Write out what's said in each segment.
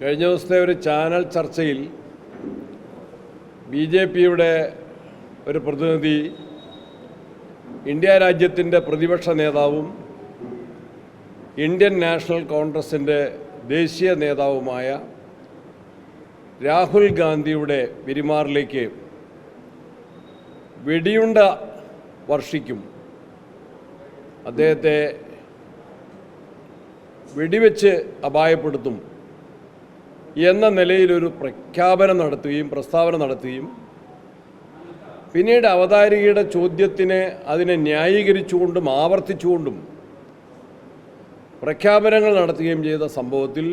കഴിഞ്ഞ ദിവസത്തെ ഒരു ചാനൽ ചർച്ചയിൽ ബി ജെ പിയുടെ ഒരു പ്രതിനിധി ഇന്ത്യ രാജ്യത്തിന്റെ പ്രതിപക്ഷ നേതാവും ഇന്ത്യൻ നാഷണൽ കോൺഗ്രസിന്റെ ദേശീയ നേതാവുമായ രാഹുൽ ഗാന്ധിയുടെ പെരുമാറിലേക്ക് വെടിയുണ്ട വർഷിക്കും. അദ്ദേഹത്തെ വെടിവെച്ച് അപായപ്പെടുത്തും. എന്ന നിലയിലൊരു പ്രഖ്യാപനം നടത്തുകയും പ്രസ്താവന നടത്തുകയും പിന്നീട് അവതാരികയുടെ ചോദ്യത്തിനെ അതിനെ ന്യായീകരിച്ചുകൊണ്ടും ആവർത്തിച്ചുകൊണ്ടും പ്രഖ്യാപനങ്ങൾ നടത്തുകയും ചെയ്ത സംഭവത്തിൽ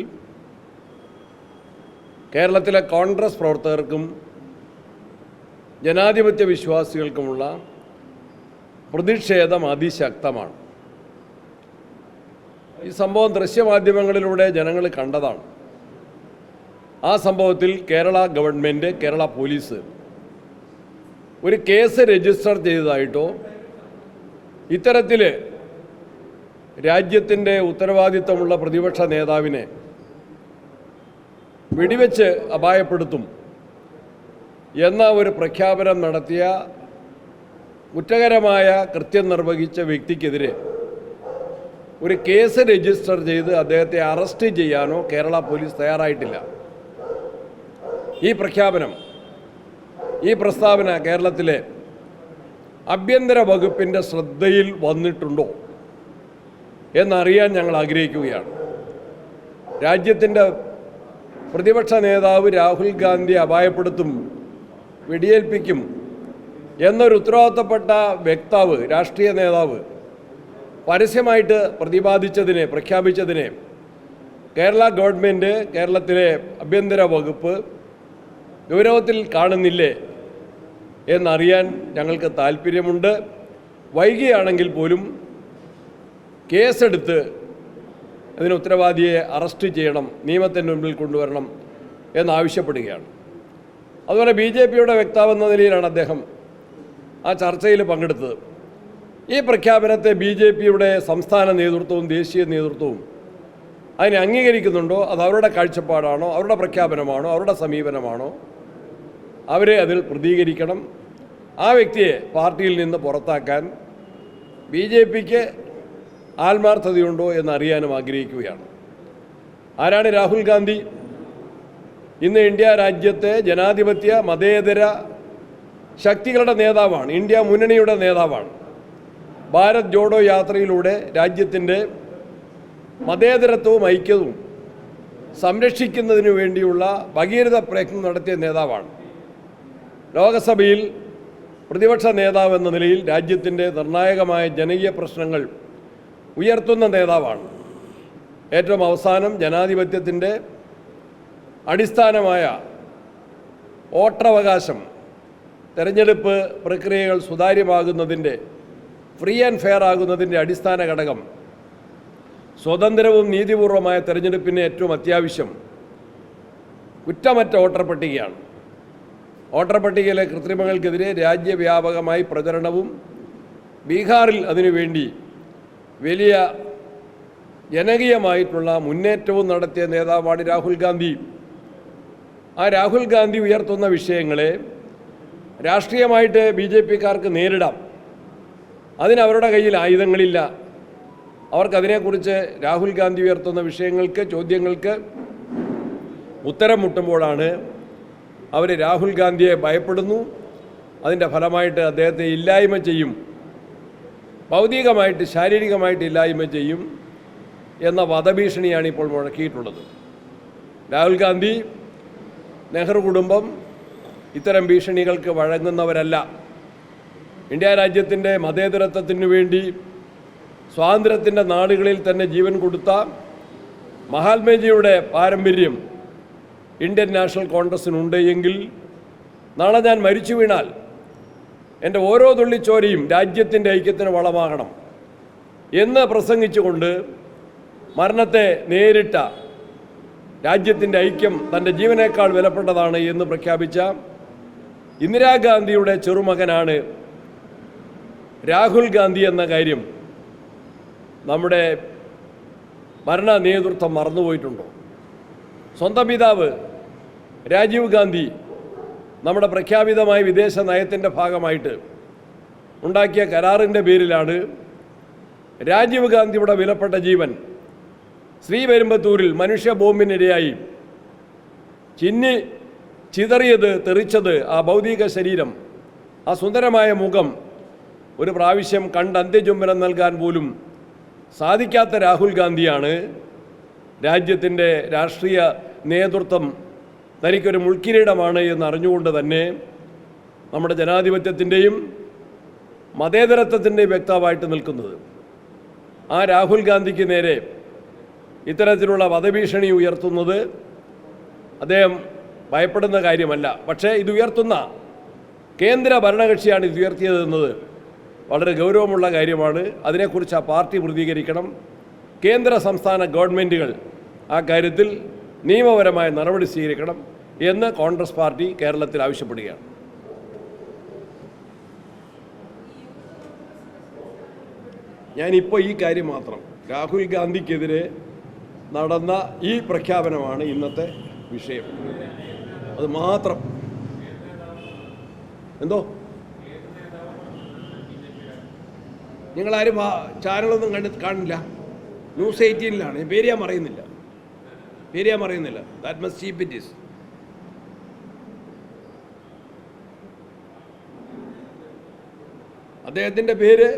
കേരളത്തിലെ കോൺഗ്രസ് പ്രവർത്തകർക്കും ജനാധിപത്യ വിശ്വാസികൾക്കുമുള്ള പ്രതിഷേധം അതിശക്തമാണ്. ഈ സംഭവം ദൃശ്യമാധ്യമങ്ങളിലൂടെ ജനങ്ങൾ കണ്ടതാണ്. ആ സംഭവത്തിൽ കേരള ഗവൺമെന്റ് കേരള പോലീസ് ഒരു കേസ് രജിസ്റ്റർ ചെയ്തതായിട്ടോ ഇത്തരത്തിൽ രാജ്യത്തിന്റെ ഉത്തരവാദിത്തമുള്ള പ്രതിപക്ഷ നേതാവിനെ വെടിവെച്ച് അപായപ്പെടുത്തും എന്ന ഒരു പ്രഖ്യാപനം നടത്തിയ കുറ്റകരമായ കൃത്യം നിർവഹിച്ച വ്യക്തിക്കെതിരെ ഒരു കേസ് രജിസ്റ്റർ ചെയ്ത് അദ്ദേഹത്തെ അറസ്റ്റ് ചെയ്യാനോ കേരള പോലീസ് തയ്യാറായിട്ടില്ല. ഈ പ്രഖ്യാപനം ഈ പ്രസ്താവന കേരളത്തിലെ ആഭ്യന്തര വകുപ്പിന്റെ ശ്രദ്ധയിൽ വന്നിട്ടുണ്ടോ എന്നറിയാൻ ഞങ്ങൾ ആഗ്രഹിക്കുകയാണ്. രാജ്യത്തിന്റെ പ്രതിപക്ഷ നേതാവ് രാഹുൽ ഗാന്ധി അപായപ്പെടുത്തും വെടിയേൽപ്പിക്കും എന്നൊരു ഉത്തരവാദിത്തപ്പെട്ട വ്യക്താവ് രാഷ്ട്രീയ നേതാവ് പരസ്യമായിട്ട് പ്രതിപാദിച്ചതിനെ പ്രഖ്യാപിച്ചതിനെ കേരള ഗവൺമെന്റ് കേരളത്തിലെ ആഭ്യന്തര വകുപ്പ് ഗൗരവത്തിൽ കാണുന്നില്ലേ എന്നറിയാൻ ഞങ്ങൾക്ക് താല്പര്യമുണ്ട് വൈകിയാണെങ്കിൽ പോലും കേസെടുത്ത് അതിന് ഉത്തരവാദിയെ അറസ്റ്റ് ചെയ്യണം നിയമത്തിന്റെ മുമ്പിൽ കൊണ്ടുവരണം എന്നാവശ്യപ്പെടുകയാണ്. അതുപോലെ ബി ജെ പിയുടെ വ്യക്താവെന്ന നിലയിലാണ് അദ്ദേഹം ആ ചർച്ചയിൽ പങ്കെടുത്തത്. ഈ പ്രഖ്യാപനത്തെ ബി ജെ പിയുടെ സംസ്ഥാന നേതൃത്വവും ദേശീയ നേതൃത്വവും അതിനെ അംഗീകരിക്കുന്നുണ്ടോ? അത് അവരുടെ കാഴ്ചപ്പാടാണോ? അവരുടെ പ്രഖ്യാപനമാണോ? അവരുടെ സമീപനമാണോ? അവരെ അതിൽ പ്രതികരിക്കണം. ആ വ്യക്തിയെ പാർട്ടിയിൽ നിന്ന് പുറത്താക്കാൻ ബി ജെ പിക്ക് ആത്മാർത്ഥതയുണ്ടോ എന്നറിയാനും ആഗ്രഹിക്കുകയാണ്. ആരാണ് രാഹുൽ ഗാന്ധി? ഇന്ന് ഇന്ത്യ രാജ്യത്തെ ജനാധിപത്യ മതേതര ശക്തികളുടെ നേതാവാണ്. ഇന്ത്യ മുന്നണിയുടെ നേതാവാണ്. ഭാരത് ജോഡോ യാത്രയിലൂടെ രാജ്യത്തിന്റെ മതേതരത്വവും ഐക്യവും സംരക്ഷിക്കുന്നതിനു വേണ്ടിയുള്ള ഭഗീരഥ പ്രയത്നം നടത്തിയ നേതാവാണ്. ലോകസഭയിൽ പ്രതിപക്ഷ നേതാവ് എന്ന നിലയിൽ രാജ്യത്തിന്റെ നിർണായകമായ ജനകീയ പ്രശ്നങ്ങൾ ഉയർത്തുന്ന നേതാവാണ്. ഏറ്റവും അവസാനം ജനാധിപത്യത്തിന്റെ അടിസ്ഥാനമായ വോട്ടവകാശം തെരഞ്ഞെടുപ്പ് പ്രക്രിയകൾ സുതാര്യമാകുന്നതിന്റെ ഫ്രീ ആൻഡ് ഫെയർ ആകുന്നതിന്റെ അടിസ്ഥാന ഘടകം സ്വതന്ത്രവും നീതിപൂർവമായ തെരഞ്ഞെടുപ്പിന് ഏറ്റവും അത്യാവശ്യം കുറ്റമറ്റ വോട്ടർ പട്ടികയാണ്. വോട്ടർ പട്ടികയിലെ കൃത്രിമങ്ങൾക്കെതിരെ രാജ്യവ്യാപകമായി പ്രചരണവും ബീഹാറിൽ അതിനുവേണ്ടി വലിയ ജനകീയമായിട്ടുള്ള മുന്നേറ്റവും നടത്തിയ നേതാവാണ് രാഹുൽ ഗാന്ധി. ആ രാഹുൽ ഗാന്ധി ഉയർത്തുന്ന വിഷയങ്ങളെ രാഷ്ട്രീയമായിട്ട് ബി ജെ പിക്കാർക്ക് നേരിടാം. അതിനവരുടെ കയ്യിൽ ആയുധങ്ങളില്ല. അവർക്കതിനെക്കുറിച്ച് രാഹുൽ ഗാന്ധി ഉയർത്തുന്ന വിഷയങ്ങൾക്ക് ചോദ്യങ്ങൾക്ക് ഉത്തരം മുട്ടുമ്പോഴാണ് അവർ രാഹുൽ ഗാന്ധിയെ ഭയപ്പെടുന്നു. അതിന്റെ ഫലമായിട്ട് അദ്ദേഹത്തെ ഇല്ലായ്മ ചെയ്യും. ഭൗതികമായിട്ട് ശാരീരികമായിട്ട് ഇല്ലായ്മ ചെയ്യും എന്ന വധഭീഷണിയാണ് ഇപ്പോൾ മുഴക്കിയിട്ടുള്ളത്. രാഹുൽ ഗാന്ധി നെഹ്റു കുടുംബം ഇത്തരം ഭീഷണികൾക്ക് വഴങ്ങുന്നവരല്ല. ഇന്ത്യ രാജ്യത്തിന്റെ മതേതരത്വത്തിനു വേണ്ടി സ്വാതന്ത്ര്യത്തിന്റെ നാടുകളിൽ തന്നെ ജീവൻ കൊടുത്ത മഹാത്മജിയുടെ പാരമ്പര്യം ഇന്ത്യൻ നാഷണൽ കോൺഗ്രസിനുണ്ട് എങ്കിൽ നാളെ ഞാൻ മരിച്ചു വീണാൽ എന്റെ ഓരോ തുള്ളിച്ചോരയും രാജ്യത്തിന്റെ ഐക്യത്തിന് വളമാകണം എന്ന് പ്രസംഗിച്ചുകൊണ്ട് മരണത്തെ നേരിട്ട രാജ്യത്തിന്റെ ഐക്യം തന്റെ ജീവനേക്കാൾ വിലപ്പെട്ടതാണ് എന്ന് പ്രഖ്യാപിച്ച ഇന്ദിരാഗാന്ധിയുടെ ചെറുമകനാണ് രാഹുൽ ഗാന്ധി എന്ന കാര്യം നമ്മുടെ ഭരണ നേതൃത്വം മറന്നുപോയിട്ടുണ്ടോ? സ്വന്തം പിതാവ് രാജീവ് ഗാന്ധി നമ്മുടെ പ്രഖ്യാപിതമായ വിദേശ നയത്തിന്റെ ഭാഗമായിട്ട് ഉണ്ടാക്കിയ കരാറിന്റെ പേരിലാണ് രാജീവ് ഗാന്ധിയുടെ വിലപ്പെട്ട ജീവൻ ശ്രീപെരുമ്പത്തൂരിൽ മനുഷ്യ ബോംബിനിരയായി ചിന്നി ചിതറിയത് തെറിച്ചത് ആ ഭൗതിക ശരീരം ആ സുന്ദരമായ മുഖം ഒരു പ്രാവശ്യം കണ്ട് അന്ത്യചുംബനം നൽകാൻ പോലും സാധിക്കാത്ത രാഹുൽ ഗാന്ധിയാണ് രാജ്യത്തിന്റെ രാഷ്ട്രീയ നേതൃത്വം തനിക്കൊരു മുൾക്കിരീടമാണ് എന്ന് അറിഞ്ഞുകൊണ്ട് തന്നെ നമ്മുടെ ജനാധിപത്യത്തിന്റെയും മതേതരത്വത്തിന്റെയും വ്യക്തമായിട്ട് നിൽക്കുന്നത്. ആ രാഹുൽ ഗാന്ധിക്ക് നേരെ ഇത്തരത്തിലുള്ള വധഭീഷണി ഉയർത്തുന്നത് അദ്ദേഹം ഭയപ്പെടുന്ന കാര്യമല്ല. പക്ഷേ ഇത് ഉയർത്തുന്ന കേന്ദ്ര ഭരണകക്ഷിയാണ് ഇത് ഉയർത്തിയതെന്നത് വളരെ ഗൗരവമുള്ള കാര്യമാണ്. അതിനെക്കുറിച്ച് ആ പാർട്ടി പ്രതികരിക്കണം. കേന്ദ്ര സംസ്ഥാന ഗവൺമെന്റുകൾ ആ കാര്യത്തിൽ നിയമപരമായ നടപടി സ്വീകരിക്കണം എന്ന് കോൺഗ്രസ് പാർട്ടി കേരളത്തിൽ ആവശ്യപ്പെടുകയാണ്. ഞാനിപ്പോൾ ഈ കാര്യം മാത്രം. രാഹുൽ ഗാന്ധിക്കെതിരെ നടന്ന ഈ പ്രഖ്യാപനമാണ് ഇന്നത്തെ വിഷയം. അത് മാത്രം. എന്തോ? നിങ്ങളാരും ചാനലൊന്നും കണ്ടി കാണില്ല ന്യൂസ് എയ്റ്റീനിലാണ്. പേര് ഞാൻ പറയുന്നില്ല പേര് ഞാൻ പറയുന്നില്ല. ദാറ്റ് മസ് ചീപ്പ് ഇറ്റ് ഈസ് അദ്ദേഹത്തിന്റെ പേര്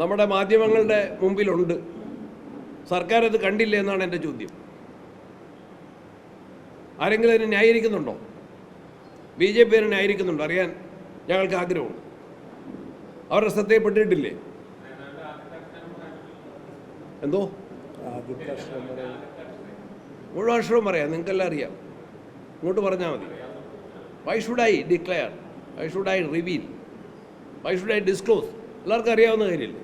നമ്മുടെ മാധ്യമങ്ങളുടെ മുമ്പിലുണ്ട്. സർക്കാർ അത് കണ്ടില്ല എന്നാണ് എന്റെ ചോദ്യം. ആരെങ്കിലും അതിനെ ന്യായീകരിക്കുന്നുണ്ടോ? ബി ജെ പി അതിനെ ന്യായീകരിക്കുന്നുണ്ടോ? അറിയാൻ ഞങ്ങൾക്ക് ആഗ്രഹമുണ്ട്. അവരുടെ ശ്രദ്ധയപ്പെട്ടിട്ടില്ലേ എന്തോ? മുഴുവൻ അക്ഷരവും പറയാം. നിങ്ങൾക്കെല്ലാം അറിയാം. ഇങ്ങോട്ട് പറഞ്ഞാൽ മതി. Why should I declare why should I reveal why should I disclose എല്ലാവർക്കും അറിയാവുന്ന കാര്യമില്ലേ?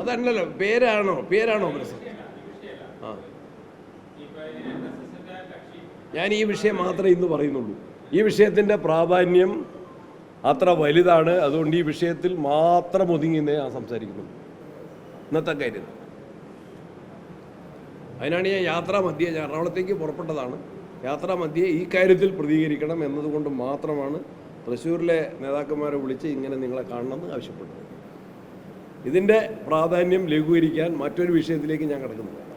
അതല്ലല്ലോ. പേരാണോ? പേരാണോ പ്രശ്നം ആ. ഞാൻ ഈ വിഷയം മാത്രമേ ഇന്ന് പറയുന്നുള്ളൂ. ഈ വിഷയത്തിന്റെ പ്രാധാന്യം അത്ര വലുതാണ്. അതുകൊണ്ട് ഈ വിഷയത്തിൽ മാത്രം ഒതുങ്ങിയെന്നേ ഞാൻ സംസാരിക്കുന്നു. ഇന്നത്തെ കാര്യം. അതിനാണ് ഞാൻ യാത്രാ മധ്യേ ഞാൻ എറണാകുളത്തേക്ക് പുറപ്പെട്ടതാണ്. യാത്രാ മധ്യേ ഈ കാര്യത്തിൽ പ്രതികരിക്കണം എന്നതുകൊണ്ട് മാത്രമാണ് തൃശ്ശൂരിലെ നേതാക്കന്മാരെ വിളിച്ച് ഇങ്ങനെ നിങ്ങളെ കാണണമെന്ന് ആവശ്യപ്പെട്ടത്. ഇതിന്റെ പ്രാധാന്യം ലഘൂകരിക്കാൻ മറ്റൊരു വിഷയത്തിലേക്ക് ഞാൻ കിടക്കുന്നില്ല.